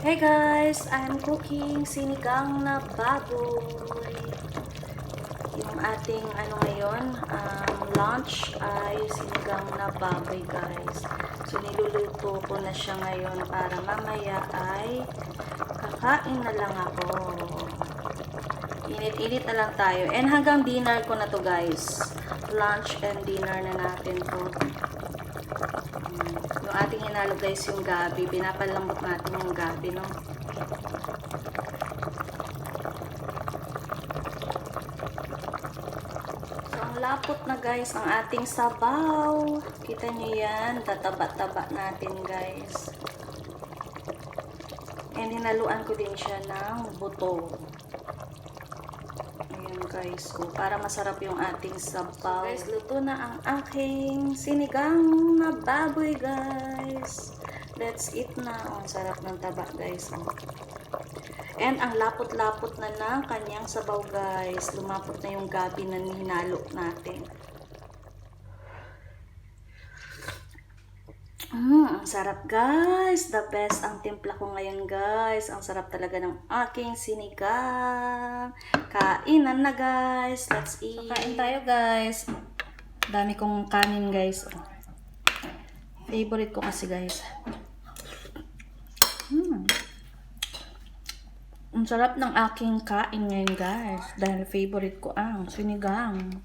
Hey guys, I'm cooking sinigang na baboy. Yung ating ano ngayon, um, lunch ay sinigang na baboy guys. So niluluto ko na siya ngayon para mamaya ay kakain na lang ako. Init-init na lang tayo. And hanggang dinner ko na to guys. Lunch and dinner na natin to. Mm. Yung ating hinalo guys yung gabi. Pinapalambot natin yung gabi, no? So, ang lapot na guys ang ating sabaw. Kita niyo yan. Tataba-taba natin guys. And hinaluan ko din siya ng buto. Guys. So, para masarap yung ating sabaw. guys, luto na ang aking sinigang na baboy guys. Let's eat na. Oh, ang sarap ng taba guys. Oh. And ang lapot-lapot na ng kanyang sabaw guys. Lumapot na yung gabi na hinalo natin. Mm, ang sarap guys. The best ang timpla ko ngayon guys. Ang sarap talaga ng aking sinigang. Kainan na guys. Let's eat. Kain tayo guys. Dami kong kanin guys. Favorite ko kasi guys. Mm. Ang sarap ng aking kain ngayon guys. Dahil favorite ko ang sinigang.